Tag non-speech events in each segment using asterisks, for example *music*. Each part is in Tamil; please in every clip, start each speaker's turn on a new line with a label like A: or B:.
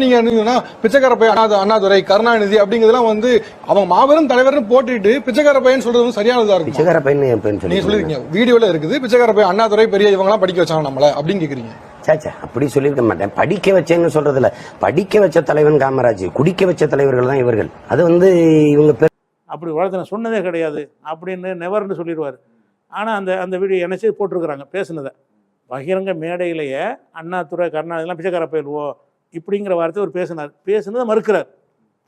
A: நீங்க இருந்தீங்கன்னா பிச்சைக்கார பையன் அண்ணா அண்ணாதுரை கருணாநிதி அப்படிங்கிறதுலாம் வந்து அவங்க மாபெரும் தலைவர்னு போட்டுட்டு பிச்சைக்கார பையன் சொல்றது சரியானதா இருக்கும்?
B: பிச்சைக்கார பையன் என் பையன்
A: நீங்க
B: சொல்லி
A: சொல்லிருக்கீங்க. வீடியோல இருக்குது பிச்சைக்கார பையன் அண்ணாதுரை பெரிய இவங்கலாம் படிக்க வச்சாங்க நம்மள அப்படின்னு கேக்குறீங்க.
B: சாச்சா அப்படி சொல்லியிருக்க மாட்டேன். படிக்க வச்சேன்னு சொல்றதுல படிக்க வச்ச தலைவன் காமராஜ் குடிக்க வச்ச தலைவர்கள் தான் இவர்கள். அது வந்து இவங்க பெரு-
C: அப்படி வளர்த்து சொன்னதே கிடையாது. அப்படின்னு நெவர்னு சொல்லிடுவார். ஆனால் அந்த அந்த வீடியோ என்னச்சு போட்டிருக்கிறாங்க பேசுனதை. பகிரங்க மேடையிலேயே அண்ணாதுரை கருணாநிதிலாம் பிச்சைக்கார பயில்வோ இப்படிங்கிற வார்த்தை அவர் பேசினார். பேசினதை மறுக்கிறார்.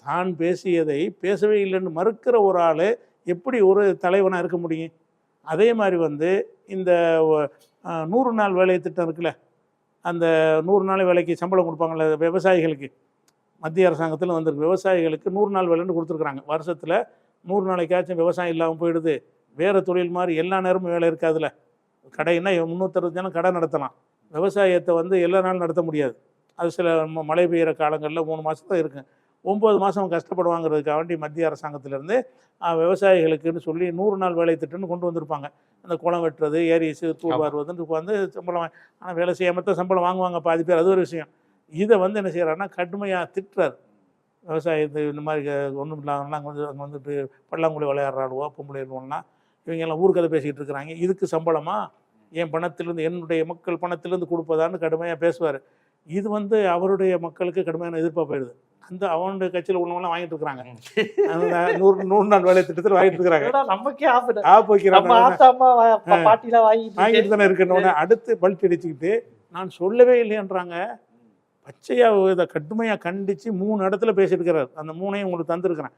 C: தான் பேசியதை பேசவே இல்லைன்னு மறுக்கிற ஒரு ஆள் எப்படி ஒரு தலைவனாக இருக்க முடியும்? அதே மாதிரி வந்து இந்த நூறு நாள் வேலை திட்டம் இருக்குல்ல அந்த நூறு நாள் வேலைக்கு சம்பளம் கொடுப்பாங்கல்ல விவசாயிகளுக்கு. மத்திய அரசாங்கத்தில் வந்திருக்கு. விவசாயிகளுக்கு நூறு நாள் வேலைன்னு கொடுத்துருக்குறாங்க. வருஷத்தில் நூறு நாளைக்காச்சும் விவசாயம் இல்லாமல் போயிடுது. வேறு தொழில் மாதிரி எல்லா நேரமும் வேலை இருக்காதுல்ல. கடைன்னா முந்நூற்றறுபது ஜனம் கடை நடத்தலாம். விவசாயத்தை வந்து எல்லா நாளும் நடத்த முடியாது. அது சில மழை பெய்கிற காலங்களில் மூணு மாதம் தான் இருக்கும். ஒம்பது மாதம் கஷ்டப்படுவாங்கிறதுக்காக வேண்டி மத்திய அரசாங்கத்திலேருந்து விவசாயிகளுக்குன்னு சொல்லி நூறு நாள் வேலை திட்டம்னு கொண்டு வந்திருப்பாங்க. அந்த குளம் வெட்டுறது ஏரி தூர் வாருவதுன்னு வந்து சம்பளம் ஆனால் வேலை செய்யாமல் தான் சம்பளம் வாங்குவாங்க பாதி பேர். அது ஒரு விஷயம். இதை வந்து என்ன செய்கிறாருன்னா கடுமையாக திட்டுறாரு. விவசாயத்தை இந்த மாதிரி ஒன்றும் இல்லாமலாம் அங்கே வந்து அங்கே வந்துட்டு பல்லாங்குழி விளையாடுறாளுவோ பொம்பளை இவங்க எல்லாம் ஊர்க்கதை பேசிக்கிட்டு இருக்கிறாங்க. இதுக்கு சம்பளமா? என் பணத்திலிருந்து என்னுடைய மக்கள் பணத்திலிருந்து கொடுப்பதான்னு கடுமையாக பேசுவார். இது வந்து அவருடைய மக்களுக்கு கடுமையான எதிர்ப்பாக போயிடுது. அந்த அவனுடைய கட்சியில் உள்ளவங்களாம் வாங்கிட்டு இருக்கிறாங்க. அந்த நூறு நூறு நாள் வேலை திட்டத்தில் வாங்கிட்டு இருக்கிறாங்க.
D: நமக்கே
C: ஆப் வைக்கிறாங்க.
D: பாட்டிலாம் வாங்கிட்டு
C: வாங்கிட்டு தானே இருக்கணும்னு அடுத்து பல்ட் அடிச்சுக்கிட்டு நான் சொல்லவே இல்லைன்றாங்க பச்சையா இதை கடுமையாக கண்டித்து மூணு இடத்துல பேசியிருக்கிறார் அந்த மூணையும் உங்களுக்கு தந்திருக்கிறேன்.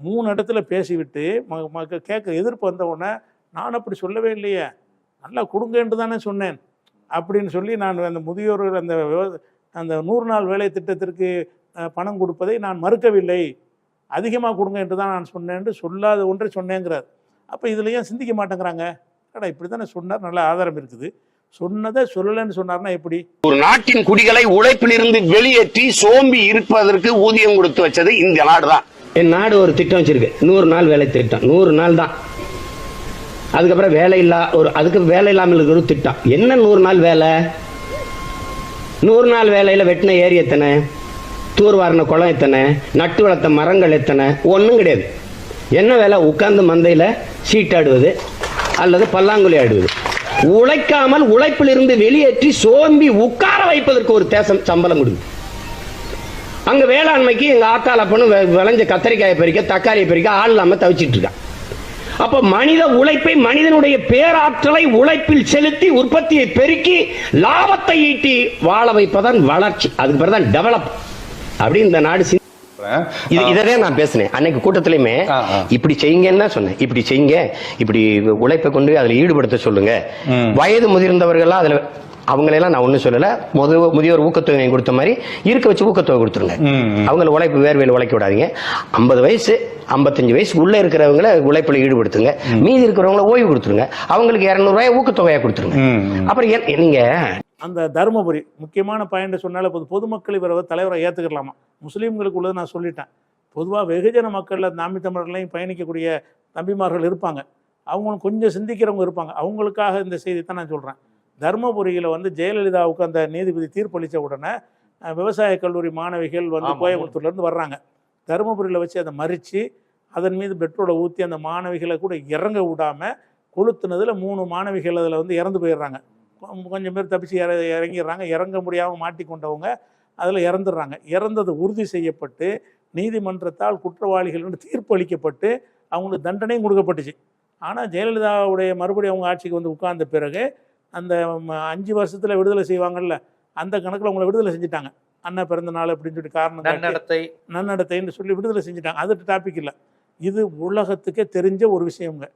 C: மூணு இடத்துல பேசிவிட்டு கேட்க எதிர்ப்பு வந்த உடனே நான் அப்படி சொல்லவே இல்லையே. நல்லா கொடுங்கன்ட்டு தானே சொன்னேன். அப்படின்னு சொல்லி நான் அந்த முதியோர் அந்த அந்த நூறு நாள் வேலை திட்டத்திற்கு பணம் கொடுப்பதை நான் மறுக்கவில்லை. அதிகமாக கொடுங்க என்று தான் நான் சொன்னேன்னு சொல்லாத ஒன்றை சொன்னேங்கிறார். அப்போ இதுல ஏன் சிந்திக்க மாட்டேங்கிறாங்க? அடா இப்படி தானே சொன்னார். நல்ல ஆதாரம் இருக்குது. சொன்னதை சொல்லலைன்னு சொன்னார்னா எப்படி?
E: ஒரு நாட்டின் குடிகளை உழைப்பிலிருந்து வெளியேற்றி சோம்பி இருப்பதற்கு ஊதியம் கொடுத்து வச்சது இந்த நாடுதான்.
B: என் நாடு ஒரு திட்டம் வச்சிருக்கு. நூறு நாள் வேலை திட்டம். நூறு நாள் தான். அதுக்கப்புறம் வேலை இல்லா ஒரு அதுக்கு வேலை இல்லாமல் இருக்கிற ஒரு திட்டம். என்ன நூறு நாள் வேலை? நூறு நாள் வேலையில் வெட்டின ஏரி எத்தனை? தூர்வாரின குளம் எத்தனை? நட்டு வளர்த்த மரங்கள் எத்தனை? ஒன்றும் கிடையாது. என்ன வேலை? உட்கார்ந்து மந்தையில் சீட்டாடுவது அல்லது பல்லாங்குழி ஆடுவது. உழைக்காமல் உழைப்பிலிருந்து வெளியேற்றி சோம்பி உட்கார வைப்பதற்கு ஒரு தேசம் சம்பளம் கொடுக்குது அங்க வேளாண்மைக்கு எங்க ஆக்கால் பொண்ணு விளைஞ்ச கத்தரிக்காயை பறிக்க தக்காளியை பறிக்க ஆள் இல்லாம தவிச்சிட்டு இருக்கான். அப்ப மனித உழைப்பை மனிதனுடைய பேராற்றலை உழைப்பில் செலுத்தி உற்பத்தியை பெருக்கி லாபத்தை ஈட்டி வாழ வைப்பதான் வளர்ச்சி. அதுக்கு பிறகு தான் டெவலப் அப்படி இந்த நாடு சிந்தி- இது இதே நான் பேசினேன். அன்னைக்கு கூட்டத்திலயுமே. இப்படி செய்யுங்கன்னு தான் சொன்னேன். இப்படி செய்யுங்க. இப்படி உழைப்பை கொண்டு அதுல ஈடுபடுத்த சொல்லுங்க. வயது முதிர்ந்தவர்கள்லாம் அதுல அவங்களெல்லாம் நான் ஒண்ணும் சொல்லல. முது முதியோர் ஊக்கத்தொகை கொடுத்த மாதிரி இருக்க வச்சு ஊக்கத்தொகை கொடுத்துருங்க. அவங்கள உழைப்பு வேர்வையில் உழைக்க விடாதீங்க. ஐம்பது வயசு ஐம்பத்தஞ்சு வயசுக்கு உள்ள இருக்கிறவங்கள உழைப்புல ஈடுபடுத்துங்க. மீதி இருக்கிறவங்கள ஓய்வு கொடுத்துருங்க. அவங்களுக்கு இரநூறுவாய் ஊக்கத்தொகையா கொடுத்துருங்க. அப்புறம் ஏன் நீங்க
C: அந்த தருமபுரி முக்கியமான பாயிண்ட் சொன்னால பொது பொதுமக்கள் இவரை தலைவரை ஏற்றுக்கலாமா முஸ்லீம்களுக்கு உள்ளது நான் சொல்லிட்டேன். பொதுவாக வெகுஜன மக்களில் நாமி தமிழர்களையும் பயணிக்கக்கூடிய தம்பிமார்கள் இருப்பாங்க. அவங்களும் கொஞ்சம் சிந்திக்கிறவங்க இருப்பாங்க. அவங்களுக்காக இந்த செய்தி தான் நான் சொல்கிறேன் தருமபுரியில் வந்து ஜெயலலிதாவுக்கு அந்த நீதிபதி தீர்ப்பளித்த உடனே விவசாய கல்லூரி மாணவிகள் வந்து. கோயம்புத்தூர்லேருந்து வர்றாங்க. தருமபுரியில் வச்சு அதை மறித்து அதன் மீது பெட்ரோலை ஊற்றி அந்த மாணவிகளை கூட இறங்க விடாமல் கொளுத்துனதில் மூணு மாணவிகள் அதில் வந்து இறந்து போயிடுறாங்க. கொஞ்சம் பேர் தப்பிச்சு இற இறங்கிடுறாங்க. இறங்க முடியாமல் மாட்டிக்கொண்டவங்க அதில் இறந்துடுறாங்க. இறந்தது உறுதி செய்யப்பட்டு நீதிமன்றத்தால் குற்றவாளிகள் என்று தீர்ப்பு அளிக்கப்பட்டு அவங்களுக்கு தண்டனையும் கொடுக்கப்பட்டுச்சு. ஆனால் ஜெயலலிதாவுடைய மறுபடியும் அவங்க ஆட்சிக்கு வந்து உட்கார்ந்த பிறகு அந்த அஞ்சு வருஷத்தில் விடுதலை செய்வாங்கல்ல அந்த கணக்கில் அவங்கள விடுதலை செஞ்சுட்டாங்க. அண்ணா பிறந்த நாள் அப்படின்னு சொல்லி காரணம்
D: நன்னடத்தை
C: நன்னடத்தைன்னு சொல்லி விடுதலை செஞ்சுட்டாங்க. அது டாபிக் இல்லை. இது உலகத்துக்கே தெரிஞ்ச ஒரு விஷயங்க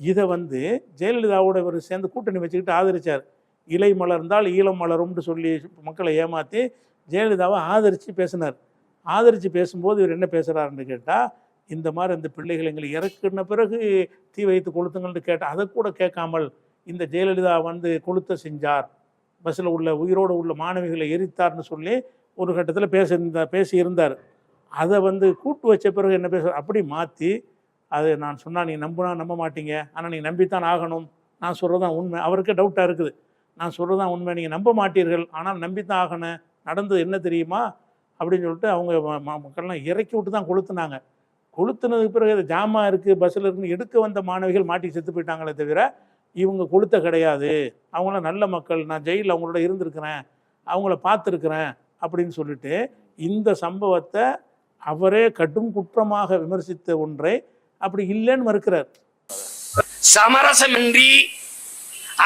C: இதை வந்து ஜெயலலிதாவோட இவர் சேர்ந்து கூட்டணி வச்சுக்கிட்டு ஆதரிச்சார். இலை மலர்ந்தால் ஈழம் மலரும்னு சொல்லி மக்களை ஏமாற்றி ஜெயலலிதாவை ஆதரித்து பேசினார். ஆதரித்து பேசும்போது இவர் என்ன பேசுகிறாருன்னு கேட்டால் இந்த மாதிரி இந்த பிள்ளைகள் எங்களை இறக்குன பிறகு தீ வைத்து கொளுத்துங்கள்னு கேட்டால் அதை கூட கேட்காமல் இந்த ஜெயலலிதா வந்து கொளுத்த செஞ்சார். பஸ்ஸில் உள்ள உயிரோடு உள்ள மாணவிகளை எரித்தார்னு சொல்லி ஒரு கட்டத்தில் பேசியிருந்தா பேசியிருந்தார். அதை வந்து கூட்டு வச்ச பிறகு என்ன பேச அப்படி மாற்றி அது நான் சொன்னால் நீங்கள் நம்பினா நம்ப மாட்டீங்க. ஆனால் நீங்கள் நம்பித்தான் ஆகணும். நான் சொல்கிறது தான் உண்மை. அவருக்கே டவுட்டாக இருக்குது. நான் சொல்கிறது தான் உண்மை. நீங்கள் நம்ப மாட்டீர்கள். ஆனால் நம்பித்தான் ஆகணும். நடந்தது என்ன தெரியுமா? அப்படின்னு சொல்லிட்டு அவங்க ம- மக்கள்லாம் இறக்கி விட்டு தான் கொளுத்துனாங்க. கொளுத்துனதுக்கு பிறகு அது ஜாமா இருக்குது பஸ்ஸில் இருக்குன்னு எடுக்க வந்த மாணவிகள் மாட்டி செத்து போயிட்டாங்களே தவிர இவங்க கொளுத்த கிடையாது. அவங்களாம் நல்ல மக்கள் நான் ஜெயிலில் அவங்களோட இருந்திருக்கிறேன் அவங்கள பார்த்துருக்குறேன் அப்படின்னு சொல்லிட்டு இந்த சம்பவத்தை அவரே கடும் குற்றமாக விமர்சித்த ஒன்றை அப்படி இல்லைன்னு மறுக்கிறார்.
B: சமரசமின்றி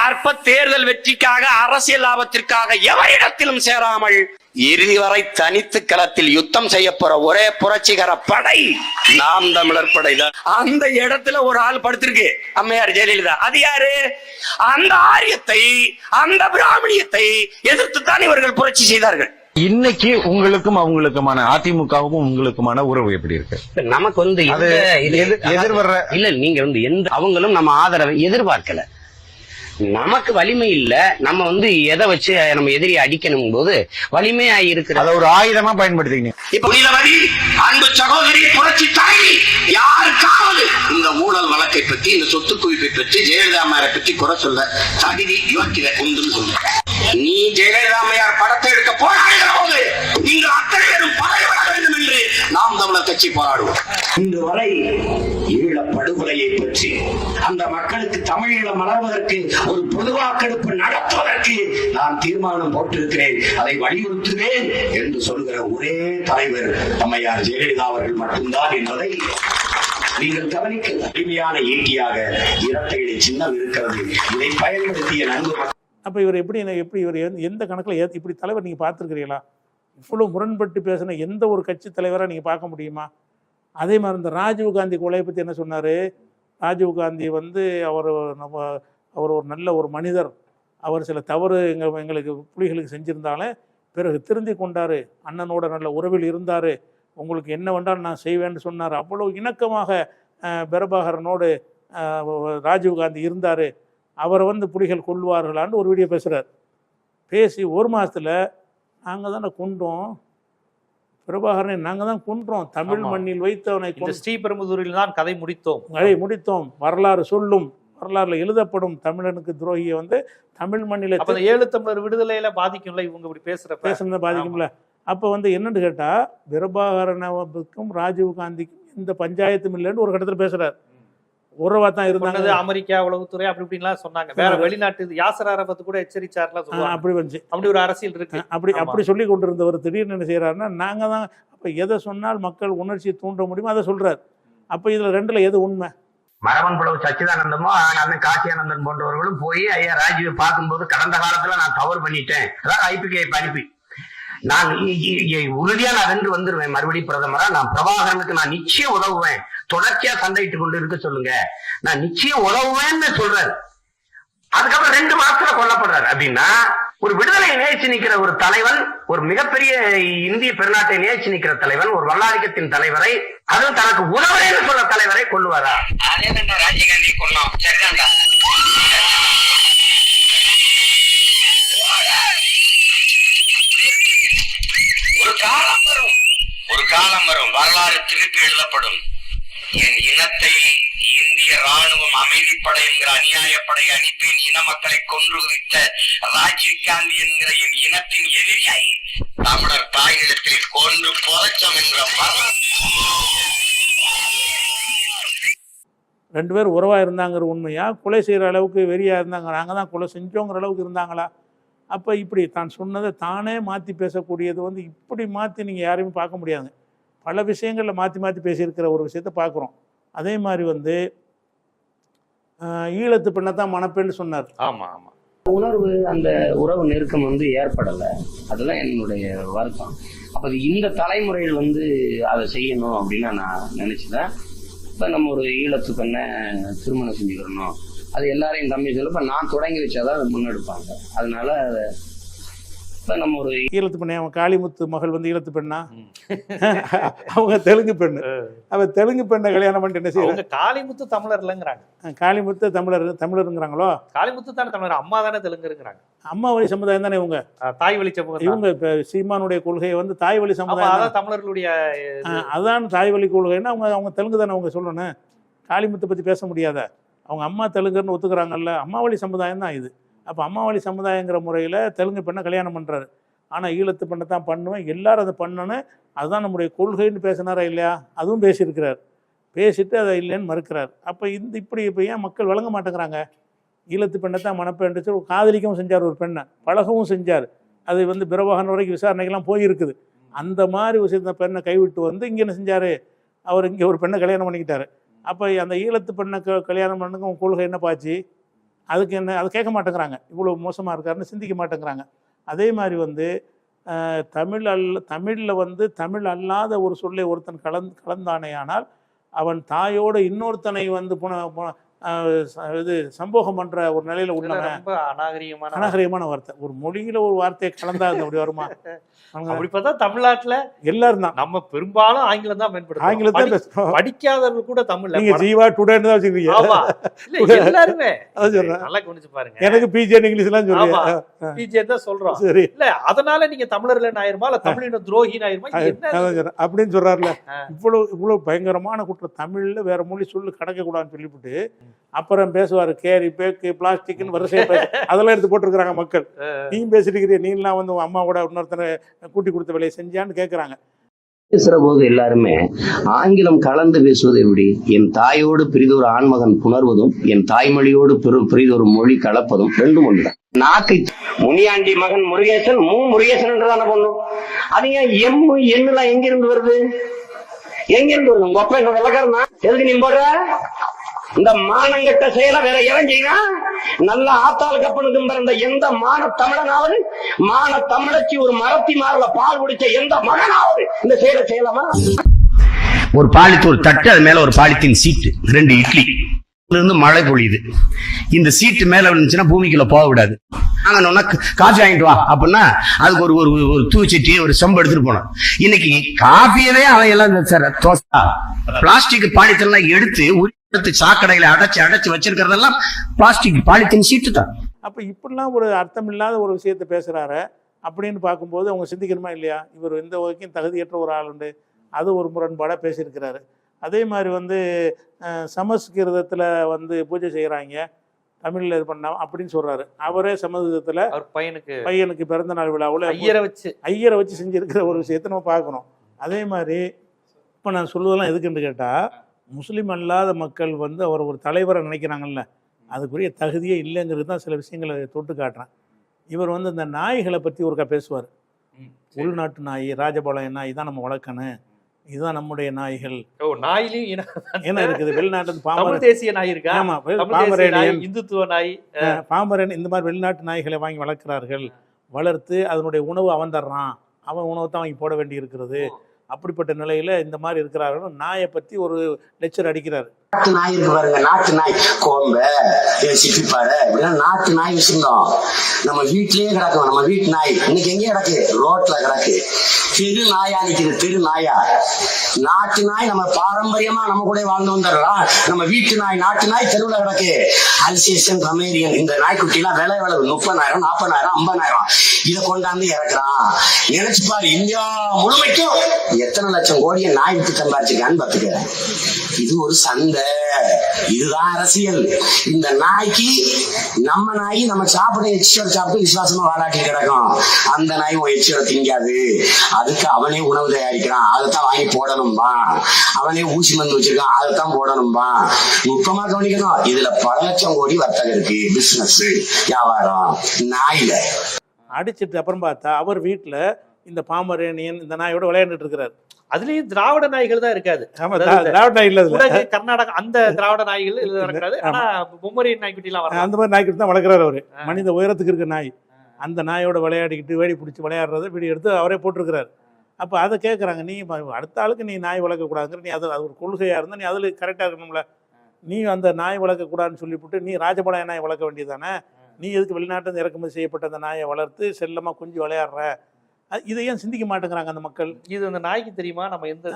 B: அற்ப தேர்தல் வெற்றிக்காக அரசியல் லாபத்திற்காக எவரிடத்திலும் சேராமல் இறுதி வரை தனித்து களத்தில் யுத்தம் செய்ய போற ஒரே புரட்சிகர படை நாம் தமிழர் படைதான் அந்த இடத்துல ஒரு ஆள் படுத்திருக்கு. அம்மையார் ஜெயலலிதா. அது யாரு? அந்த ஆரியத்தை அந்த பிராமணியத்தை எதிர்த்து தான் இவர்கள் புரட்சி செய்தார்கள்.
E: இன்னைக்கு உங்களுக்கும் அவங்களுக்குமான அதிமுகவுக்கும் உங்களுக்குமான உறவு எப்படி இருக்கு?
F: நமக்கு வந்து
E: அது
F: எந்த-
E: எதிர்- எதிர்வர்ற
F: இல்ல நீங்க வந்து எந்த அவங்களும் நம்ம ஆதரவை எதிர்பார்க்கல. நமக்கு வலிமை இல்ல நம்ம வந்து எதை வச்சு நம்ம எதிரியை அடிக்கணும் போது வலிமையா இருக்கிற
E: அத ஒரு ஆயுதமா பயன்படுத்திக்கிங்க.
B: இப்ப நீலவதி அன்பு சகோதரி புரட்சி தாங்கி யாருக்காவது இந்த ஊழல் வழக்கை பற்றி இந்த சொத்து குவிப்பை பற்றி ஜெயலலிதா அம்மையாரை பற்றி குறை சொல்ல தகுதி யோக்கிய உண்டுன்னு சொல்ல நீ ஜெயலலிதாமையார் படத்தை எடுக்க போராடுகிற போது நீங்கள் அத்தனை பேரும் பதவிவிட வேண்டும் என்று நாம் தமிழர் கட்சி போராடுவோம். இன்று வரை ஈழ படுகொலையை பற்றி அந்த மக்களுக்கு தமிழீழம் மலர்வதற்கு ஒரு பொது வாக்கெடுப்பு நடத்துவதற்கு நான் தீர்மானம் போட்டிருக்கிறேன். அதை வலியுறுத்துவேன் என்று சொல்கிற ஒரே தலைவர் அம்மையார் ஜெயலலிதா அவர்கள் மட்டும்தான் என்பதை நீங்கள் கவனிக்க. வலிமையான ஈட்டியாக இரட்டைகளை சின்னம் இருக்கிறது. இதை பயன்படுத்திய நன்கு
C: அப்போ இவர் எப்படி எப்படி இவர் எந்த- எந்த கணக்கில் ஏ இப்படி தலைவர் நீங்கள் பார்த்துருக்கிறீங்களா இவ்வளோ முரண்பட்டு பேசின எந்த ஒரு கட்சி தலைவராக நீங்கள் பார்க்க முடியுமா? அதே மாதிரி இந்த ராஜீவ் காந்தி கொலையை பற்றி என்ன சொன்னார்? ராஜீவ் காந்தி வந்து அவர் நம்ம அவர் ஒரு நல்ல ஒரு மனிதர். அவர் சில தவறு எங்கள் எங்களுக்கு புலிகளுக்கு செஞ்சுருந்தாலே பிறகு திருந்தி கொண்டார். அண்ணனோட நல்ல உறவில் இருந்தார். உங்களுக்கு என்ன வேண்டாலும் நான் செய்வேன்னு சொன்னார். அவ்வளோ இணக்கமாக பிரபாகரனோடு ராஜீவ்காந்தி ராஜீவ் காந்தி இருந்தார். அவரை வந்து புலிகள் கொள்வார்களான்னு ஒரு வீடியோ பேசுகிறார் பேசி ஒரு மாதத்தில் நாங்கள் தானே கொண்டோம் பிரபாகரனை நாங்கள் தான் கொன்றோம். தமிழ். மண்ணில் வைத்து அவனை
G: இந்த
C: கொன்று
G: ஸ்ரீபெரும்புதூரில் தான் கதை முடித்தோம்.
C: அதை முடித்தோம். வரலாறு சொல்லும். வரலாறுல எழுதப்படும் தமிழனுக்கு துரோகியை வந்து தமிழ் மண்ணில்
G: அப்ப இந்த ஏழு தமிழர் விடுதலையில பாதிக்கும்ல இவங்க இப்படி பேசுறப்ப?
C: பேசுனதை பாதிக்கும்ல. அப்போ வந்து என்னன்னு கேட்டால் பிரபாகரனுக்கும் ராஜீவ் காந்திக்கும் எந்த பஞ்சாயத்தும் இல்லைன்னு ஒரு கட்டத்தில் பேசுறார். உறவா தான் இருந்தாங்க.
G: அமெரிக்கா உளவுத்துறை அப்படி இப்படின்லாம் சொன்னாங்க. வேற. வெளிநாட்டு யாசர் அரபத்து கூட எச்சரிச்சார்லாம் சொல்லுவாங்க.
C: அப்படி வந்துச்சு.
G: அப்படி ஒரு அரசியல் இருக்கு.
C: அப்படி. அப்படி சொல்லி கொண்டிருந்தவர் திடீர்னு என்ன செய்யறாருன்னா நாங்கள் தான் அப்போ எதை சொன்னால் மக்கள் உணர்ச்சியை தூண்ட முடியுமோ அதை சொல்றார். அப்போ இதில் ரெண்டுல எது உண்மை?
B: மரவன் புலவு சச்சிதானந்தமோ அண்ணன் காசியானந்தன் போன்றவர்களும் போய் ஐயா ராஜீவை பார்க்கும்போது கடந்த காலத்துல நான் தவறு பண்ணிட்டேன். அதாவது ஐபிகே அனுப்பி நான் உறுதியா நான் வென்று வந்துருவேன். மறுபடியும் பிரதமரா நான் பிரபாகரனுக்கு நான் நிச்சயம் உதவுவேன். தொடர்ச்சியா சண்டையிட்டு கொண்டு இருக்க சொல்லுங்க. நான் நிச்சயம் உதவுவேன்னு சொல்றாரு அதுக்கப்புறம் ரெண்டு மாசத்துல கொல்லப்படுறாரு. அப்படின்னா ஒரு விடுதலை நேர்ச்சி நிக்கிற ஒரு தலைவன் ஒரு மிகப்பெரிய இந்திய பெருநாட்டை நேர்ச்சி நிக்கிற தலைவன் ஒரு வல்லாதிக்கத்தின் தலைவரை அதுவும் தனக்கு உதவுறேன்னு சொல்ற தலைவரை கொள்ளுவாரா அதே தான் ராஜீவ்காந்தி கொள்ளோம் சரிதான்டா. ஒரு காலம் வரும். ஒரு காலம் வரும். வரலாறு திருப்பி எழுதப்படும். என் இனத்தை இந்திய ராணுவம் அமைதிப்படை என்கிற அநியாயப்படை அனுப்பி என் இன மக்களை கொன்று குவித்த ராஜீவ் காந்தி என்கிற என் இனத்தின் எதிரியை தமிழர் தாயிடத்தில் கொன்று புதைச்சம் என்ற
C: ரெண்டு பேரும் உறவாக இருந்தாங்கிற உண்மையா? கொலை செய்கிற அளவுக்கு வெறியாக இருந்தாங்க நாங்கள் தான் கொலை செஞ்சோங்கிற அளவுக்கு இருந்தாங்களா? அப்போ இப்படி தான் சொன்னதை தானே மாற்றி பேசக்கூடியது வந்து இப்படி மாற்றி நீங்கள் யாரையும் பார்க்க முடியாது. பல விஷயங்களில் மாற்றி மாற்றி பேசியிருக்கிற ஒரு விஷயத்த பார்க்குறோம் அதே மாதிரி வந்து ஈழத்து பெண்ணை தான் மணப்பெண்ணு சொன்னார்.
G: ஆமா ஆமா.
F: உணர்வு அந்த உறவு நெருக்கம் வந்து ஏற்படலை. அதுதான் என்னுடைய வருத்தம். அப்போ அது இந்த தலைமுறையில் வந்து அதை செய்யணும் அப்படின்னு நான் நினச்சிதான் இப்போ நம்ம ஒரு ஈழத்து பெண்ணை திருமணம் செஞ்சுக்கிறணும். அது எல்லாரையும் தம்பி சொல்ல இப்போ நான் தொடங்கி வச்சாதான் அதை முன்னெடுப்பாங்க. அதனால இப்போ நம்ம ஒரு
C: ஈழத்து பெண்ணை அவன் காளிமுத்து மகள் வந்து ஈழத்து பெண்ணா? *laughs* அவங்க தெலுங்கு பெண்ணு. அவ தெலுங்கு பெண்ணை கல்யாணம் பண்ணிட்டு என்ன செய்யறாங்க
G: காளிமுத்து தமிழர் இல்லைங்கிறாங்க
C: காளிமுத்து தமிழர் தமிழருங்கிறாங்களோ?
G: காளிமுத்து தானே தமிழர் அம்மா தானே தெலுங்குங்கிறாங்க.
C: அம்மா வழி சமுதாயம் தானே இவங்க?
G: தாய் வழி சமூகம்.
C: இவங்க சீமானுடைய கொள்கையை வந்து தாய் வழி சமுதாயம் தான்.
G: அதான் தமிழர்களுடைய
C: அதான் தாய் வழி கொள்கைன்னா அவங்க அவங்க தெலுங்கு தானே அவங்க சொல்லணும். காளிமுத்தை பற்றி பேச முடியாத. அவங்க அம்மா தெலுங்குன்னு ஒத்துக்கிறாங்கல்ல. அம்மா வழி சமுதாயம் தான் இது. அப்போ அம்மாவாளி சமுதாயங்கிற முறையில் தெலுங்கு பெண்ணை கல்யாணம் பண்ணுறாரு ஆனால் ஈழத்து பெண்ணை தான் பண்ணுவேன். எல்லாரும் அதை பண்ணணும். அதுதான் நம்முடைய கொள்கைன்னு பேசினாரா இல்லையா? அதுவும் பேசியிருக்கிறார். பேசிட்டு அதை இல்லைன்னு மறுக்கிறார். அப்போ இந்த இப்படி இப்போ ஏன் மக்கள் வழங்க மாட்டேங்கிறாங்க? ஈழத்து பெண்ணை தான் மணப்பெண்ணு சொல்லி காதலிக்கவும் செஞ்சார் ஒரு பெண்ணை. பழகவும் செஞ்சார். அது வந்து பிரவாகன் வரைக்கும் விசாரணைக்கெல்லாம் போயிருக்குது. அந்த மாதிரி விஷயத்த பெண்ணை கைவிட்டு வந்து இங்கே என்ன செஞ்சார்? அவர் இங்கே ஒரு பெண்ணை கல்யாணம் பண்ணிக்கிட்டாரு. அப்போ அந்த ஈழத்து பெண்ணை க கல்யாணம் பண்ணுங்க உன் கொள்கை என்ன பாச்சு? அதுக்கு என்ன அதை கேட்க மாட்டேங்கிறாங்க. இவ்வளோ மோசமாக இருக்காருன்னு சிந்திக்க மாட்டேங்கிறாங்க. அதே மாதிரி வந்து தமிழ் அல்ல தமிழில் வந்து தமிழ் அல்லாத ஒரு சொல்லை ஒருத்தன் கலந்து கலந்தானேயானால் அவன் தாயோடு இன்னொருத்தனை வந்து புன இது சம்போகம் பண்ணுற ஒரு நிலையில் உள்ளவன்
G: அநாகரிகமான
C: அநாகரிகமான வார்த்தை. ஒரு மொழியில ஒரு வார்த்தையை கலந்தா அது அப்படி வருமா?
G: அப்படி பார்த்தா தமிழ்நாட்டுல
C: எல்லாரும் தான்.
G: நம்ம பெரும்பாலும் ஆங்கிலம் தான் பயன்படுத்துறோம்.
C: ஆங்கிலத்தை பேசுறோம் *laughs*
G: படிக்காதவர்கள் கூட தமிழ்ல
C: நீங்க ஜீவா டுடேன்னு தான் வச்சுக்கிறீங்க
G: எல்லாருமே.
C: அதான் சொல்றேன்.
G: நல்லா கவனிச்சு பாருங்க.
C: எனக்கு பிஜி இங்கிலீஷ்லாம்
G: ஆமா.
C: சொல்லுங்க
G: பிஜே தான் சொல்றோம்.
C: சரி.
G: இல்ல அதனால நீங்க தமிழர்கள் ஆயிருமா? இல்ல தமிழின துரோகின்னு ஆயிருமா.
C: அப்படின்னு சொல்றாருல. இவ்வளவு இவ்வளவு பயங்கரமான குற்றம். தமிழ்ல வேற மொழி சொல்லு கடக்க கூடாதுன்னு சொல்லிவிட்டு அப்புறம் பேசுவாரு கேரி பேக்கு பிளாஸ்டிக்னு வரிசையா பேச *laughs* அதெல்லாம் எடுத்து போட்டிருக்கிறாங்க மக்கள். நீ பேசிட்டு இருக்கிறீ நீலாம் வந்து அம்மா கூட இன்னொருத்தனை கூட்டி கொடுத்த வேலையை செஞ்சான்னு கேக்குறாங்க.
B: பேசுற போது எல்லாருமே ஆங்கிலம் கலந்து பேசுவது எப்படி? என் தாயோடு பிரிதொரு ஆண்மகன் புணர்வதும் என் தாய்மொழியோடு பிரிதொரு மொழி கலப்பதும் ரெண்டும் ஒன்றுதான் நாக்கை முனியாண்டி மகன் முருகேசன் மூ. முருகேசன் என்றுதானே பண்ணும். அது ஏன் எம் எண்ணுலாம் எங்கிருந்து வருது? எங்கிருந்து வருது? உங்க அப்பா என்ன விளக்கறனா எதுக்கு நீ போடுற? இந்த மானங்கட்ட செயலை வேற எவன் செய்யறான் நல்ல ஆத்தாள் கப்பனுக்கும் பிறந்த எந்த மான தமிழனாவது மான தமிழச்சி ஒரு மரத்தி மாறல பால் குடிச்ச எந்த மகனாவது இந்த செயலை செய்யலாமா? ஒரு பாலித்தூள் தட்டு அது மேல ஒரு பாலித்தீன் சீட்டு ரெண்டு இட்லி. இருந்து மழை பொழியுது. இந்த சீட்டு மேல இருந்துச்சுன்னா பூமிக்குள்ள போக விடாது. நாங்க காஃபி வாங்கிட்டு வா அப்படின்னா அதுக்கு ஒரு ஒரு ஒரு தூச்சட்டி ஒரு செம்பு எடுத்துட்டு போனோம் இன்னைக்கு காஃபியவே அவன் எல்லாம் சார் தோசா. பிளாஸ்டிக் பாலித்தெல்லாம் எல்லாம் எடுத்து சாக்கடையில அடைச்சு அடைச்சு வச்சிருக்கிறதெல்லாம் பிளாஸ்டிக் பாலித்தீன் சீட்டு தான்.
C: அப்ப இப்படிலாம் ஒரு அர்த்தம் இல்லாத ஒரு விஷயத்த பேசுறாரு அப்படின்னு பார்க்கும்போது அவங்க சிந்திக்கணுமா இல்லையா? இவர் எந்த வகைக்கும் தகுதியற்ற ஒரு ஆள் உண்டு. அது ஒரு முரண்பாடாக பேசியிருக்கிறாரு. அதே மாதிரி வந்து சமஸ்கிருதத்துல வந்து பூஜை செய்கிறாங்க தமிழில் இது பண்ண அப்படின்னு சொல்றாரு. அவரே சமஸ்கிருதத்துல
G: அவர் பையனுக்கு
C: பையனுக்கு பிறந்த நாள் விழாவில்
G: ஐயரை வச்சு.
C: ஐயரை வச்சு செஞ்சிருக்கிற ஒரு விஷயத்தை நம்ம பார்க்கணும். அதே மாதிரி இப்போ நான் சொல்லுவதெல்லாம் எதுக்குன்னு கேட்டால் முஸ்லீம் அல்லாத மக்கள் வந்து அவர் ஒரு தலைவரை நினைக்கிறாங்கல்ல அதுக்குரிய தகுதியே இல்லைங்கிறது தான் சில விஷயங்களை தொட்டு காட்டுறேன். இவர் வந்து இந்த நாய்களை பற்றி ஒருக்கா பேசுவார். உள்நாட்டு நாய் ராஜபாளையம் நாய் தான் நம்ம வளர்க்கணும். இதுதான் நம்முடைய நாய்கள்.
G: நாயிலையும்
C: என்ன இருக்குது. வெளிநாட்டு பாம்பரன்
G: தேசிய நாய் இருக்கா?
C: ஆமா பாம்பரேனியன்
G: இந்துத்துவ நாய்
C: பாம்பரன் இந்த மாதிரி வெளிநாட்டு நாய்களை வாங்கி வளர்க்கிறார்கள். வளர்த்து அதனுடைய உணவு அவன் தர்றான். அவன் உணவு தான் வாங்கி போட வேண்டி இருக்கிறது அப்படிப்பட்ட நிலையில் இந்த மாதிரி இருக்கிறார்கள் நாயை பற்றி ஒரு லெக்சர் அடிக்கிறார்.
H: நாட்டு நாய் இருக்கு பாருங்க நாட்டு நாய். கோம்ப சிப்பிப்பாறை இப்படிலாம் நாட்டு நாய் வச்சிருந்தோம். நம்ம வீட்லயே கிடக்கும் நம்ம வீட்டு நாய். இன்னைக்கு எங்கேயும் கிடக்கு? ரோட்ல கிடக்கு. தெரு நாயா நிக்குது தெரு நாயா. நாட்டு நாய் நம்ம பாரம்பரியமா நம்ம கூட வாழ்ந்து வந்துடலாம். நம்ம வீட்டு நாய் நாட்டு நாய் தெருவுல கிடக்கு. அல்சேஷன் ரமேரியன் இந்த நாய்க்குட்டி எல்லாம் விலை எவ்வளவு? முப்பதாயிரம் நாற்பதாயிரம் ஐம்பதாயிரம். இதை கொண்டாந்து இறக்குறான். நினைச்சு பாரு இந்தியா முழுமைக்கும் எத்தனை லட்சம் கோடியை நாய் விட்டு சம்பாதிச்சிருக்கான்னு பாத்துக்கிறேன் இது ஒரு சந்தை இதுதான் அரசியல். இந்த நாய்க்கு நம்ம நாய் நம்ம சாப்பிட எச்சியோட சாப்பிட்டு விசுவாசமா வாலாட்டி கிடக்கும். அந்த நாய் உன் எச்சியோட திங்காது. அதுக்கு அவனே உணவு தயாரிக்கிறான். அதைத்தான் வாங்கி போடணும்பா. அவனே ஊசி மருந்து வச்சிருக்கான். அதைத்தான் போடணும்பா. நுட்பமா கவனிக்கணும். இதுல பல லட்சம் கோடி வர்த்தகம் இருக்கு. பிசினஸ் வியாபாரம் நாயில.
C: அடிச்சிட்டு அப்புறம் பார்த்தா அவர் வீட்டுல இந்த பாம்பரேனியன் இந்த நாயோட விளையாண்டுட்டு இருக்கிறார்
G: அதுலயும் திராவிட நாய்கள் தான் இருக்காது.
C: திராவிட நாய் இல்ல அதுல.
G: குடகு கர்நாடகா அந்த திராவிட நாய்கள் இருக்காது ஆனா பொம்மரி நாய்க்குட்டி எல்லாம்
C: அந்த மாதிரி நாய்க்குட்டி தான் வளர்க்குறாரு அவரு. மனித உயரத்துக்கு இருக்க நாய். அந்த நாயோட விளையாடிக்கிட்டு வேடி பிடிச்சி விளையாடுறத வீடியோ எடுத்து அவரே போட்டிருக்கிறாரு. அப்போ அதை கேட்குறாங்க நீ அடுத்த ஆளுக்கு நீ நாய் வளர்க்கக்கூடாதுங்கிற நீ அது அது ஒரு கொள்கையாக இருந்தால் நீ அதில் கரெக்டாக இருக்கணும்ல. நீ அந்த நாய் வளர்க்கக்கூடாதுன்னு சொல்லிவிட்டு நீ ராஜபாளைய நாய் வளர்க்க வேண்டியதானே நீ எதுக்கு வெளிநாட்டில் இறக்குமதி செய்யப்பட்ட அந்த நாயை வளர்த்து செல்லமாக கொஞ்சம் விளையாடுற? இதை ஏன் சிந்திக்க மாட்டேங்கிறாங்க அந்த மக்கள்?
G: இது அந்த நாய்க்கு தெரியுமா? நம்ம எந்த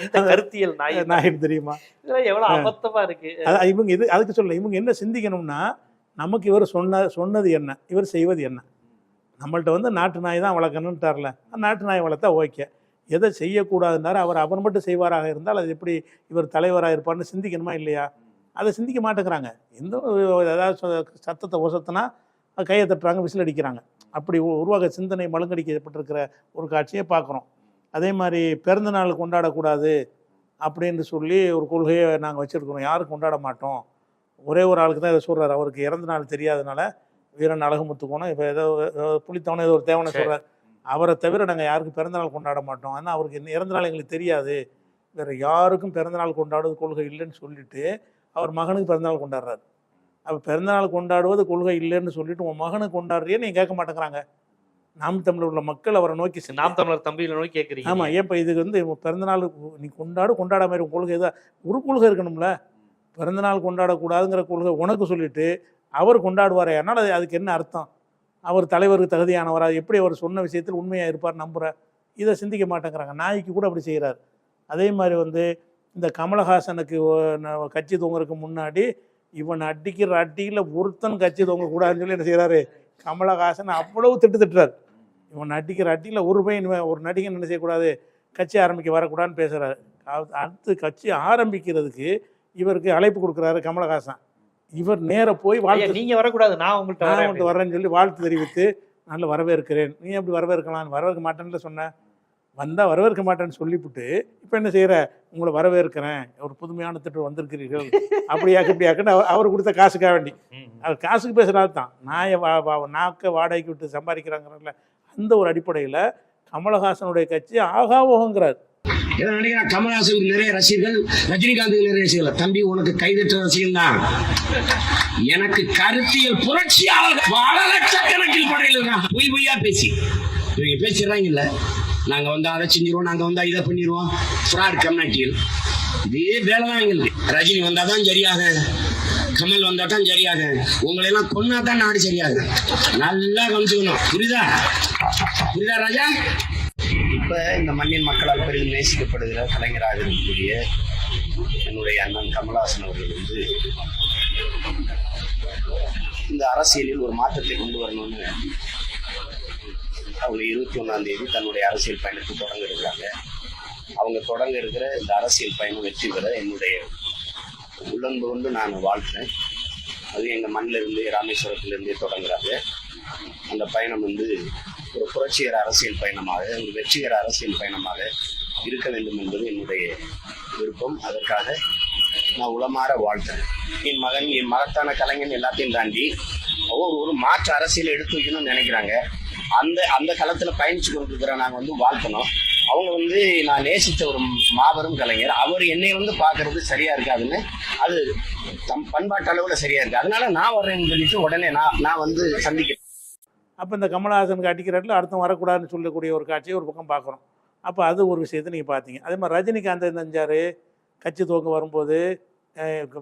G: எந்த கருத்தியல் நாய்?
C: நாயின்னு தெரியுமா?
G: இதெல்லாம் எவ்வளவு அபத்தமா இருக்கு.
C: இவங்க இது அதுக்கு சொல்ல இவங்க என்ன சிந்திக்கணும்னா நமக்கு இவர் சொன்ன சொன்னது என்ன? இவர் செய்வது என்ன? நம்மள்ட்ட வந்து நாட்டு நாய் தான் வளர்க்கணுன்ட்டார்ல நாட்டு நாய் வளர்த்தா ஓகே. எதை செய்யக்கூடாதுன்னாரு அவர் அவர் மட்டும் செய்வாராக இருந்தால் அது எப்படி இவர் தலைவராக இருப்பார்னு சிந்திக்கணுமா இல்லையா? அதை சிந்திக்க மாட்டேங்கிறாங்க. எந்த ஒரு ஏதாவது சத்தத்தை ஒசத்துனா கையை தட்டுறாங்க விசில் அடிக்கிறாங்க. அப்படி உ- உருவாக சிந்தனை மழுங்கடிக்கப்பட்டிருக்கிற ஒரு காட்சியை பார்க்குறோம். அதே மாதிரி பிறந்த நாள் கொண்டாடக்கூடாது அப்படின்னு சொல்லி ஒரு கொள்கையை நாங்கள் வச்சுருக்கிறோம். யாரும் கொண்டாட மாட்டோம். ஒரே ஒரு ஆளுக்கு தான் இதை சொல்கிறார் அவருக்கு இறந்த நாள் தெரியாதனால வீரன் அழகுமுத்துக்கோணும் இப்போ ஏதோ ஏதோ ஏதோ ஒரு தேவனை சொல்கிறார் அவரை தவிர நாங்கள் யாருக்கும் பிறந்தநாள் கொண்டாட மாட்டோம். ஆனால் அவருக்கு என்ன இறந்த நாள் எங்களுக்கு தெரியாது. வேறு யாருக்கும் பிறந்தநாள் கொண்டாடுறது கொள்கை இல்லைன்னு சொல்லிட்டு அவர் மகனுக்கு பிறந்தநாள் கொண்டாடுறாரு. அப்போ பிறந்தநாள் கொண்டாடுவது கொள்கை இல்லைன்னு சொல்லிட்டு உன் மகனுக்கு கொண்டாடுறியே நீ கேட்க மாட்டேங்கிறாங்க. நாம் தமிழர் உள்ள மக்கள் அவரை நோக்கி
G: நாம் தமிழர் தம்பியில நோக்கி கேக்குறீங்க
C: ஆமாம் ஏன் இப்போ இதுக்கு வந்து பிறந்தநாள் நீ கொண்டாடு கொண்டாட மாதிரி கொள்கை தான் ஒரு கொள்கை இருக்கணும்ல. பிறந்தநாள் கொண்டாடக்கூடாதுங்கிற கொள்கை உனக்கு சொல்லிட்டு அவர் கொண்டாடுவாரே அதனால் அது அதுக்கு என்ன அர்த்தம்? அவர் தலைவருக்கு தகுதியானவரா? எப்படி அவர் சொன்ன விஷயத்தில் உண்மையாக இருப்பார் நம்புற? இதை சிந்திக்க மாட்டேங்கிறாங்க. நாய்க்கு கூட அப்படி செய்கிறார் அதே மாதிரி வந்து இந்த கமலஹாசனுக்கு கட்சி தொங்குறதுக்கு முன்னாடி இவன் அடிக்கிற அடியில் ஒருத்தன் கட்சி தொங்க கூடாதுன்னு சொல்லி என்ன செய்கிறாரு கமலஹாசன் அவ்வளவு திட்டு திட்டுறாரு. இவன் நடிக்கிற அடியில் ஒரு பையன் ஒரு நடிகன் என்ன செய்யக்கூடாது? கட்சி ஆரம்பிக்க வரக்கூடாதுன்னு பேசுகிறாரு அடுத்து கட்சி ஆரம்பிக்கிறதுக்கு இவருக்கு அழைப்பு கொடுக்குறாரு கமலஹாசன். இவர் நேர போய் வாழ்த்து
G: நீங்க வரக்கூடாது. நான் உங்கள்ட்ட
C: நான் உன்கிட்ட வரேன்னு சொல்லி வாழ்த்து தெரிவித்து நல்ல வரவேற்கிறேன். நீ எப்படி வரவேற்கலாம் வரவேற்க மாட்டேன்ல சொன்ன? வந்தால் வரவேற்க மாட்டேன்னு சொல்லிவிட்டு இப்போ என்ன செய்கிற உங்களை வரவேற்கிறேன். ஒரு புதுமையான திட்டம் வந்திருக்கிறீர்கள். *laughs* அப்படியாக்கு இப்படியாக்குன்னு அவர் அவர் கொடுத்த காசுக்காக வேண்டி. அவர் காசுக்கு பேசுகிறாரு தான். நாயை வா வா- நாக்க வாடகைக்கு விட்டு சம்பாதிக்கிறாங்கிறல அந்த ஒரு அடிப்படையில் கமலஹாசனுடைய கட்சி ஆகாவோகங்கிறார்
B: ஏன்னா நினைக்கிறேன் கமல்ஹாசனுக்கு நிறைய ரசிகர்கள் ரஜினிகாந்துக்கு நிறைய ரசிகர்கள். தம்பி உனக்கு கைதட்டுற ரசிகன் தான். எனக்கு கருத்தியல் புரட்சியாளர் பல லட்சக்கணக்கில் படையில் பொய் பொய்யா பேசி. இவங்க பேசிடுறாங்க நாங்கள் நாங்க வந்து அதை செஞ்சிருவோம் நாங்க வந்து இதை பண்ணிடுவோம் ஃப்ராட் கம்யூனிட்டியில் இதே வேலை தான் எங்களுக்கு. ரஜினி வந்தால் தான் சரியாக. கமல் வந்தால் தான் சரியாக. உங்களை எல்லாம் கொன்னா தான் நாடு சரியாக நல்லா கவனிச்சுக்கணும். புரியுதா? புரியுதா ராஜா? இப்ப இந்த மண்ணின் மக்களால் பெரிதும் நேசிக்கப்படுகிற கலைஞராக இருக்கக்கூடிய என்னுடைய அண்ணன் கமலஹாசன் அவர்கள் வந்து இந்த அரசியலில் ஒரு மாற்றத்தை கொண்டு வரணும்னு அவங்க இருபத்தி ஒன்றாம் தேதி தன்னுடைய அரசியல் பயணத்தை தொடங்க இருக்கிறாங்க. அவங்க தொடங்க இருக்கிற இந்த அரசியல் பயணம் வெற்றி பெற என்னுடைய உள்ளன்பு கொண்டு நான் வாழ்த்துறேன் அது எங்கள் மண்ணிலிருந்து ராமேஸ்வரத்துலேருந்தே தொடங்குறாங்க. அந்த பயணம் வந்து ஒரு புரட்சிகர அரசியல் பயணமாக ஒரு வெற்றிகர அரசியல் பயணமாக இருக்க வேண்டும் என்பது என்னுடைய விருப்பம். அதற்காக நான் உளமாற வாழ்த்தேன் என் மகன் என் மகத்தான கலைஞன் எல்லாத்தையும் தாண்டி ஒவ்வொரு ஒரு மாற்று அரசியல் எடுத்து வைக்கணும்னு நினைக்கிறாங்க. அந்த அந்த களத்துல பயணிச்சு கொண்டிருக்கிற நாங்க வந்து வாழ்த்தணும். அவங்க வந்து நான் நேசித்த ஒரு மாபெரும் கலைஞர். அவர் என்னை வந்து பார்க்கிறது சரியா இருக்காதுன்னு அது தம் பண்பாட்டு அளவுல சரியா இருக்கு. அதனால நான் வர்றேன்னு சொல்லிட்டு உடனே நான் நான் வந்து சந்திக்கிறேன்.
C: அப்போ இந்த கமலஹாசனுக்கு அடிக்கிறாட்டில் அடுத்தம் வரக்கூடாதுன்னு சொல்லக்கூடிய ஒரு காட்சியை ஒரு பக்கம் பார்க்குறோம். அப்போ அது ஒரு விஷயத்தை நீங்கள் பார்த்தீங்க. அதே மாதிரி ரஜினிகாந்த் என்ன கட்சி துவங்க வரும்போது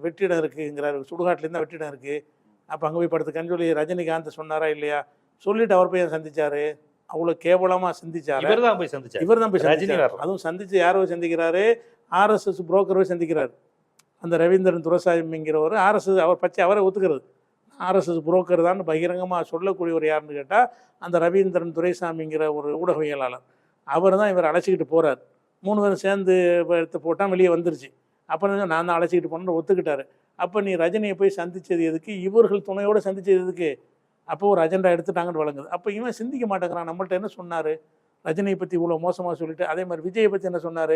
C: வெற்றிடம் இருக்குங்கிறாரு. சுடுகாட்டிலேருந்து தான் வெற்றிடம் இருக்குது அப்போ அங்கே போய் படுத்துக்கன்னு சொல்லி ரஜினிகாந்த் சொன்னாரா இல்லையா? சொல்லிட்டு அவர் போய் சந்திச்சாரு. அவ்வளோ கேவலமாக சிந்திச்சாரு.
G: இவர் தான் போய் சந்திச்சார்.
C: இவர் தான் போய் சந்திச்சாரு. அதுவும் சந்திச்சு யாரை போய் சந்திக்கிறாரு? ஆர்எஸ்எஸ் புரோக்கர் போய் சந்திக்கிறாரு. அந்த ரவீந்திரன் துரசாமிங்கிறவர் ஆர்எஸ்எஸ் அவர் பச்சை அவரை ஒத்துக்கிறது. ஆர்எஸ்எஸ் புரோக்கர் தான் பகிரங்கமாக சொல்லக்கூடியவர் யாருன்னு கேட்டால் அந்த ரவீந்திரன் துரைசாமிங்கிற ஒரு ஊடகவியலாளர். அவர் தான் இவர் அழைச்சிக்கிட்டு போகிறார் மூணு பேரும் சேர்ந்து எடுத்து போட்டால் வெளியே வந்துருச்சு. அப்போ நான் தான் அழைச்சிக்கிட்டு போனேன்னு ஒத்துக்கிட்டாரு. அப்போ நீ ரஜினியை போய் சந்திச்சது எதுக்கு? இவர்கள் துணையோடு சந்திச்சது எதுக்கு? அப்போ ஒரு அஜெண்டா எடுத்துட்டாங்கன்னு வழங்குது. அப்போ இவன் சிந்திக்க மாட்டேங்கிறான். நம்மள்ட்ட என்ன சொன்னார்? ரஜினியை பற்றி இவ்வளோ மோசமாக சொல்லிட்டு அதே மாதிரி விஜயை பற்றி என்ன சொன்னார்?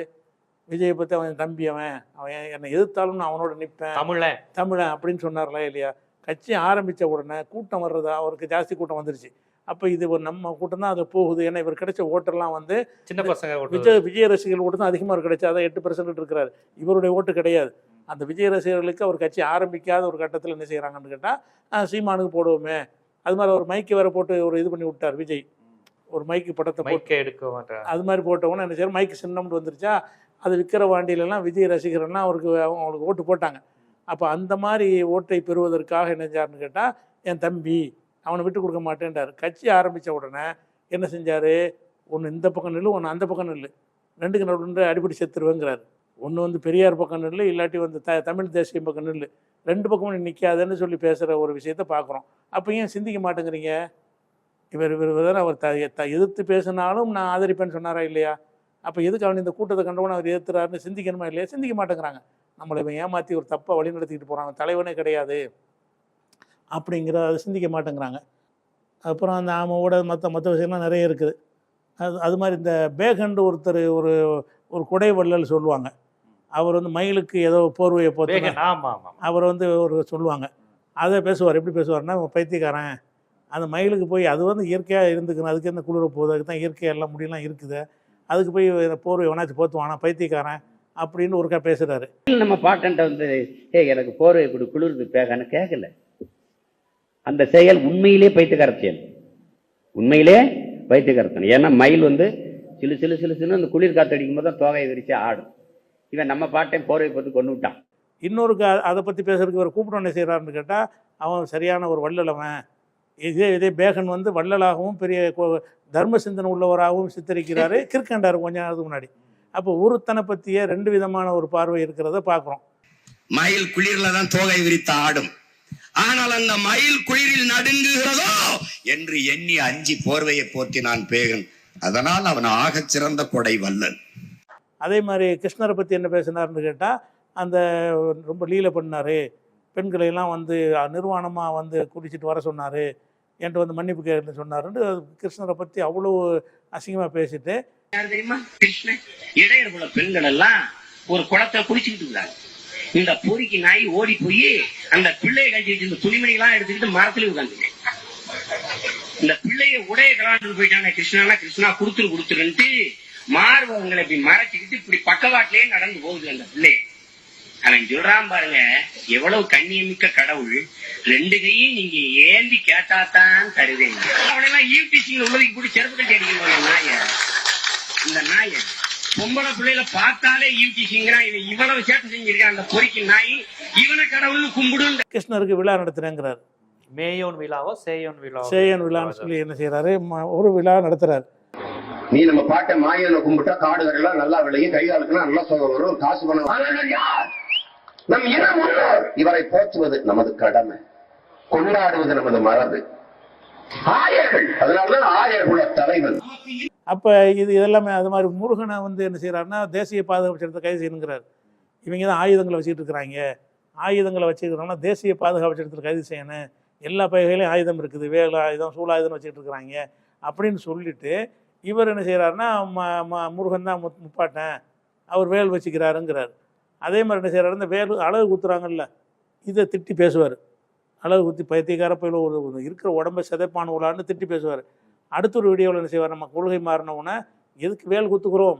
C: விஜயை பற்றி அவன் தம்பி அவன். அவன் என்னை எதிர்த்தாலும் நான் அவனோட நிற்பேன்
G: தமிழன்
C: தமிழன் அப்படின்னு சொன்னார்ல இல்லையா? கட்சி ஆரம்பித்த உடனே கூட்டம் வர்றது அவருக்கு ஜாஸ்தி கூட்டம் வந்துருச்சு. அப்போ இது ஒரு நம்ம கூட்டம் தான் அது போகுது. ஏன்னா இவர் கிடைச்ச ஓட்டெல்லாம் வந்து
G: சின்ன பசங்க.
C: விஜய் விஜய் ரசிகர்கள் ஓட்டு தான் அதிகமாக கிடைச்சு அதான் எட்டு பர்சன்ட் இருக்கிறாரு. இவருடைய ஓட்டு கிடையாது. அந்த விஜய் ரசிகர்களுக்கு அவர் கட்சி ஆரம்பிக்காத ஒரு கட்டத்தில் என்ன செய்கிறாங்கன்னு கேட்டால் சீமானுக்கு போடுவோமே. அது மாதிரி ஒரு மைக்கு வேற போட்டு ஒரு இது பண்ணி விட்டார் விஜய். ஒரு மைக்கு படத்தை போட்டு.
G: மைக்கே எடுக்க மாட்டார்?
C: அது மாதிரி போட்டவொன்னே என்ன செய்யணும் மைக்கு சின்னம்னு வந்துருச்சா? அது விற்கிற வாண்டியிலலாம் விஜய் ரசிகர்கள்லாம் அவருக்கு அவங்களுக்கு ஓட்டு போட்டாங்க. அப்போ அந்த மாதிரி ஓட்டை பெறுவதற்காக என்ன செஞ்சாருன்னு கேட்டால் என் தம்பி அவனை விட்டு கொடுக்க மாட்டேன்றார். கட்சி ஆரம்பித்த உடனே என்ன செஞ்சார்? ஒன்று இந்த பக்கம் நில்லு ஒன்று அந்த பக்கம் நில்லு. ரெண்டுக்கு நடுவில் அடிப்படை செத்துருவேங்கிறாரு. ஒன்று வந்து பெரியார் பக்கம் நில்லு இல்லாட்டி வந்து த தமிழ் தேசியம் பக்கம் நில்லு. ரெண்டு பக்கமும் நிற்காதுன்னு சொல்லி பேசுகிற ஒரு விஷயத்த பார்க்குறோம் அப்போ ஏன் சிந்திக்க மாட்டேங்கிறீங்க? இவர் இவர் இவர் அவர் த த எதிர்த்து பேசினாலும் நான் ஆதரிப்பேன்னு சொன்னாரா இல்லையா? அப்போ எதுக்கு அவன் இந்த கூட்டத்தை கண்டவன அவர் எதிர்த்துறாருன்னு சிந்திக்கணுமா இல்லையா? சிந்திக்க மாட்டேங்கிறாங்க. நம்மளை இவன் ஏமாற்றி ஒரு தப்பை வழி நடத்திக்கிட்டு போகிறாங்க தலைவனே கிடையாது. அப்படிங்கிற அதை சிந்திக்க மாட்டேங்கிறாங்க. அப்புறம் அந்த ஆமாவோட மற்ற மற்ற விஷயம்லாம் நிறைய இருக்குது. அது அது மாதிரி இந்த பேகண்டு ஒருத்தர் ஒரு ஒரு குடை வள்ளல் சொல்லுவாங்க. அவர் வந்து மயிலுக்கு ஏதோ போர்வையை
G: ஆமா
C: அவர் வந்து ஒரு சொல்லுவாங்க. அதை பேசுவார். எப்படி பேசுவார்னா பைத்தியக்காரன் அந்த மயிலுக்கு போய் அது வந்து இயற்கையாக இருந்துக்கணும் அதுக்கு என்ன குளிர போகுது? அதுக்கு தான் இயற்கையாக எல்லாம் முடியெல்லாம் இருக்குது. அதுக்கு போய் போர்வை வேணாச்சும் போத்துவானா பைத்தியக்காரன் அப்படின்னு ஒருக்கா பேசுகிறாரு
B: நம்ம பாட்டன்ட்ட வந்து ஏ எனக்கு போர்வை கொடு குளிர்ந்து பேகன்னு கேட்கல அந்த செயல் உண்மையிலே பைத்தியக்கார செயல். உண்மையிலே பைத்தியக்காரத்தனம் ஏன்னா மயில் வந்து சிலு சிலு சிலு சிலு அந்த குளிர் காத்தடிக்கும் போது தான் தோகையை விரிச்சு ஆடும். இவன் நம்ம பாட்டை போர்வை போட்டு கொண்டு விட்டான்.
C: இன்னொருக்கு அ- அதை பற்றி பேசுறதுக்கு ஒரு கூப்பிட்டு என்ன செய்கிறாருன்னு கேட்டால் அவன் சரியான ஒரு வள்ளல் அவன். இதே இதே பேகன் வந்து வள்ளலாகவும் பெரிய கொ- தர்ம சிந்தனை உள்ளவராகவும் சித்தரிக்கிறாரு. *laughs* கிற்கண்டார் கொஞ்ச நேரத்துக்கு முன்னாடி. அப்போ ஒருத்தனை பற்றிய ரெண்டு விதமான ஒரு பார்வை இருக்கிறத பார்க்குறோம்
E: மயில் குளிர்ல தான் தோகை விரித்து ஆடும். ஆனால் அந்த மயில் குளிரில் நடுங்குகிறதோ என்று எண்ணி அஞ்சி போர்வையை போத்தினான் பேகன். அதனால் அவன் ஆகச் சிறந்த கொடை வல்லன்
C: அதே மாதிரி கிருஷ்ணரை பற்றி என்ன பேசினார்னு கேட்டால் அந்த ரொம்ப லீலை பண்ணார் பெண்களை எல்லாம் வந்து நிர்வாணமாக வந்து குடிச்சிட்டு வர சொன்னார். என்கிட்ட வந்து மன்னிப்பு கேட்கணும்னு சொன்னாருன்னு கிருஷ்ணரை பற்றி அவ்வளோ அசிங்கமாக பேசிட்டு.
E: யார் தெரியுமா? கிருஷ்ணன். இடையர் பெண்கள் எல்லாம் ஒரு குளத்தை குடிச்சுக்கிட்டு இருந்தாங்க. இந்த பொறிக்கு நாய் ஓடி போய் அந்த பிள்ளையை கட்டி வச்சிருந்த துணிமணிகளாம் எடுத்துக்கிட்டு மரத்துல உட்காந்து இந்த பிள்ளைய உடைய கலாண்டு போயிட்டாங்க கிருஷ்ணா கிருஷ்ணா குடுத்துரு குடுத்துருன்ட்டு மார்பகங்களை இப்படி மறைச்சிக்கிட்டு இப்படி பக்கவாட்டிலேயே நடந்து போகுது அந்த பிள்ளை. அவன் சொல்றான் பாருங்க எவ்வளவு கண்ணியமிக்க கடவுள் ரெண்டு கையும் நீங்க ஏந்தி கேட்டாதான் தருவேன். அவனெல்லாம் யூடிசிங்க உள்ளதுக்கு போட்டு செருப்பு கட்டி அடிக்கணும் நாய. இந்த நாய. பொம்பளை பிள்ளைல பார்த்தாலே யூடிசிங்கிறான் இவன் இவ்வளவு சேட்டை செஞ்சிருக்கான். அந்த பொறிக்கு நாய் இவனை கடவுள்னு கும்பிடு
C: கிருஷ்ணருக்கு விழா நடத்துகிறேங்கிறார்
G: மேயோன் விழாவோ சேயோன் விழாவோ?
C: சேயன் விழான்னு சொல்லி என்ன செய்கிறாரு ஒரு விழா நடத்துகிறார்
H: நீ நம்ம பாட்டை மாயனை கும்பிட்டா காடுகள் எல்லாம் நல்லா விளையும் கைகாலுக்கெல்லாம் நல்லா சுகம் வரும் காசு பணம் நம் இனம் இவரை போற்றுவது நமது கடமை. கொண்டாடுவது நமது மரபு. ஆயர்கள். அதனாலதான் ஆயர் குல தலைவன்.
C: அப்போ இது இதெல்லாமே அது மாதிரி முருகனை வந்து என்ன செய்கிறாருன்னா தேசிய பாதுகாப்பு சட்டத்தை கைது செய்யணுங்கிறார். இவங்க தான் ஆயுதங்களை வச்சுக்கிட்டு இருக்கிறாங்க. ஆயுதங்களை வச்சுக்கிறோம்னா தேசிய பாதுகாப்பு சட்டத்தில் கைது செய்யணும். எல்லா பகைகளையும் ஆயுதம் இருக்குது. வேலை ஆயுதம் சூழாயுதம் வச்சுக்கிட்டு இருக்கிறாங்க. அப்படின்னு சொல்லிட்டு இவர் என்ன செய்கிறாருன்னா ம ம முருகன் தான் முத் முப்பாட்டேன். அவர் வேல் வச்சுக்கிறாருங்கிறார். அதே மாதிரி என்ன செய்கிறாரு இந்த வேல் அழகு குத்துறாங்கல்ல இதை திட்டி பேசுவார். அழகு குத்தி பைத்தியக்கார போயில ஒரு இருக்கிற உடம்பை சிதைப்பான உள்ளான்னு திட்டி பேசுவார். அடுத்த ஒரு வீடியோவில் என்ன செய்வார் நம்ம கொள்கை மாறினவுடனே எதுக்கு வேல் குத்துக்கிறோம்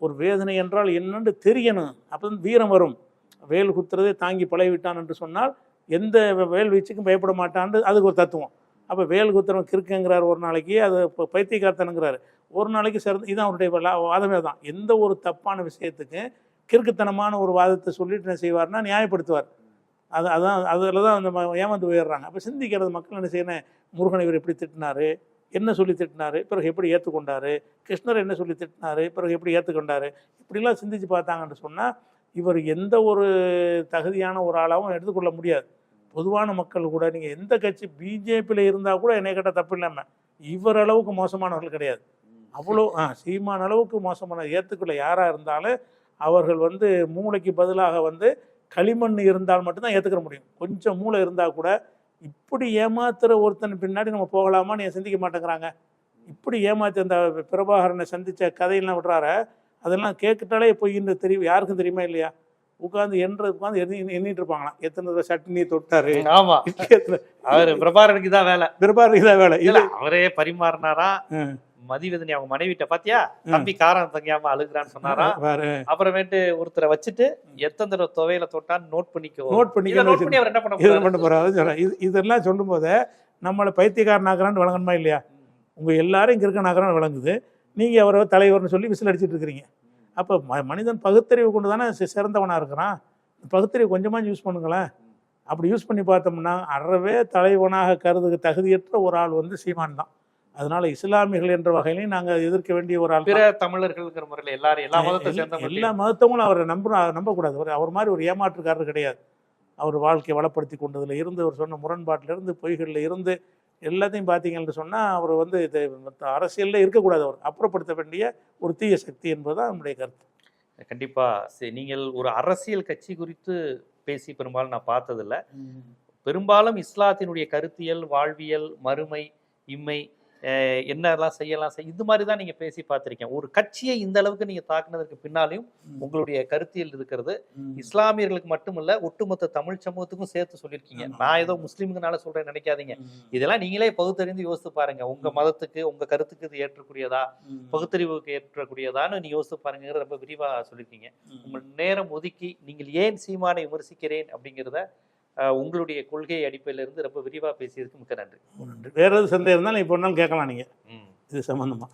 C: ஒரு வேதனை என்றால் என்னென்று தெரியணும். அப்போ வீரம் வரும். வேல் குத்துறதே தாங்கி பழகிவிட்டான் என்று சொன்னால் எந்த வேல் வீச்சுக்கும் பயப்பட மாட்டான்னு அதுக்கு ஒரு தத்துவம். அப்போ வேல் குத்திரம் கிறுக்குங்கிறார் ஒரு நாளைக்கு அது இப்போ பைத்தியக்காரத்தனுங்கிறாரு. ஒரு நாளைக்கு சிறந்த இதுதான் அவருடைய வாதமே தான் எந்த ஒரு தப்பான விஷயத்துக்கு கிறுக்குத்தனமான ஒரு வாதத்தை சொல்லிட்டு என்ன செய்வார்னா நியாயப்படுத்துவார். அது அதான் அதில் தான் அந்த ஏமாந்து போயிடுறாங்க. அப்போ சிந்திக்கிறது மக்கள் என்ன செய்யணும் முருகனை இவர் எப்படி திட்டினாரு என்ன சொல்லி திட்டினாரு பிறகு எப்படி ஏற்றுக்கொண்டாரு கிருஷ்ணர் என்ன சொல்லி திட்டினாரு பிறகு எப்படி ஏற்றுக்கொண்டாரு இப்படிலாம் சிந்திச்சு பார்த்தாங்கன்னு சொன்னால் இவர் எந்த ஒரு தகுதியான ஒரு ஆளாகவும் எடுத்துக்கொள்ள முடியாது. பொதுவான மக்கள் கூட நீங்கள் எந்த கட்சி பிஜேபியில் இருந்தால் கூட என்னை கேட்டால் தப்பு இல்லாமல் இவர் அளவுக்கு மோசமானவர்கள் கிடையாது. அவ்வளோ ஆ சீமான அளவுக்கு மோசமான ஏற்றுக்குள்ள யாராக இருந்தாலும் அவர்கள் வந்து மூளைக்கு பதிலாக வந்து களிமண் இருந்தால் மட்டும்தான் ஏற்றுக்கிற முடியும். கொஞ்சம் மூளை இருந்தால் கூட இப்படி ஏமாத்துகிற ஒருத்தன் பின்னாடி நம்ம போகலாமான்னு சிந்திக்க மாட்டேங்கிறாங்க? இப்படி ஏமாத்தி அந்த பிரபாகரனை சந்தித்த கதையெல்லாம் விடுறாரு அதெல்லாம் கேட்கிட்டாலே பொய்ன்னு தெரியும் யாருக்கும் தெரியுமா இல்லையா? உட்காந்து என்ற உட்காந்து எண்ணி எண்ணிட்டு இருப்பாங்களாம் எத்தனை தடவை சட்னி தொட்டாரு?
G: ஆமா. அவரு பிரபாரனுக்கு தான் வேலை.
C: பிரபாகரனுக்கு தான் வேலை.
G: இல்ல அவரே பரிமாறினாரா. மதிவதனி அவங்க மனைவிட்ட பாத்தியா? தம்பி காரம் தங்கியாம அழுகுறான்னு சொன்னாரா? அப்புறமேட்டு ஒருத்தரை வச்சுட்டு எத்தனை தடவை துவையில தொட்டான்னு நோட் பண்ணிக்கோ.
C: நோட் பண்ணிக்க
G: அவர் என்ன பண்ண?
C: பண்ண போறாரு இதெல்லாம் சொல்லும் போது நம்மளை பைத்தியக்காரனாக்குறான்னு விளங்கணுமா இல்லையா? உங்க எல்லாரும் இங்க இருக்க நகரம் விளங்குது. நீங்க அவரை தலைவர்னு சொல்லி விசில் அடிச்சிட்டு இருக்கிறீங்க. அப்போ ம மனிதன் பகுத்தறிவு கொண்டு தானே சி- சிறந்தவனா இருக்கிறான்? பகுத்தறிவு கொஞ்சமா யூஸ் பண்ணுங்களேன். அப்படி யூஸ் பண்ணி பார்த்தோம்னா அறவே தலைவனாக கருதுக தகுதியற்ற ஒரு ஆள் வந்து சீமான் தான். அதனால இஸ்லாமியர்கள் என்ற வகையிலையும் நாங்க எதிர்க்க வேண்டிய ஒரு ஆள்
G: பிற
C: தான்.
G: தமிழர்கள்ங்கிற முறையில எல்லாரும் எல்லா மதத்தை சேர்ந்த
C: எல்லா மதத்தவங்களும் அவரை நம்ப நம்பக்கூடாது. அவர் அவர் மாதிரி ஒரு ஏமாற்றுக்காரர் கிடையாது. அவர் வாழ்க்கையை வளப்படுத்தி கொண்டதுல இருந்து அவர் சொன்ன முரண்பாட்டில இருந்து பொய்களில் இருந்து எல்லாத்தையும் பார்த்தீங்கன்னு சொன்னால் அவர் வந்து இது அரசியல்ல இருக்கக்கூடாது அவர். அப்புறப்படுத்த வேண்டிய ஒரு தீய சக்தி என்பதுதான் நம்முடைய கருத்து.
G: கண்டிப்பா. சரி, நீங்கள் ஒரு அரசியல் கட்சி குறித்து பேசி பெரும்பாலும் நான் பார்த்ததில்ல. பெரும்பாலும் இஸ்லாத்தினுடைய கருத்தியல் வாழ்வியல் மறுமை இம்மை என்னெல்லாம் செய்யலாம் செய் இது மாதிரி தான் நீங்க பேசி பார்த்திருக்கீங்க. ஒரு கட்சியை இந்த அளவுக்கு நீங்க தாக்குனதுக்கு பின்னாலையும் உங்களுடைய கருத்தியல் இருக்கிறது. இஸ்லாமியர்களுக்கு மட்டுமல்ல ஒட்டுமொத்த தமிழ் சமூகத்துக்கும் சேர்த்து சொல்லியிருக்கீங்க. நான் ஏதோ முஸ்லீமுங்கனால சொல்றேன்னு நினைக்காதீங்க. இதெல்லாம் நீங்களே பகுத்தறிந்து யோசித்து பாருங்க. உங்க மதத்துக்கு உங்க கருத்துக்கு இது ஏற்றக்கூடியதா? பகுத்தறிவுக்கு ஏற்றக்கூடியதான்னு நீ யோசித்து பாருங்கிறத ரொம்ப விரிவா சொல்லியிருக்கீங்க. உங்கள் நேரம் ஒதுக்கி நீங்கள் ஏன் சீமானை விமர்சிக்கிறேன் அப்படிங்கிறத உங்களுடைய கொள்கை அடிப்படையில இருந்து ரொம்ப விரிவா பேசியதுக்கு மிக்க நன்றி.
C: வேற எதுவும் சந்தேகம் இருந்தாலும் இப்போ ஒன்றாலும் கேட்கலாம் நீங்கள் இது சம்மந்தமாக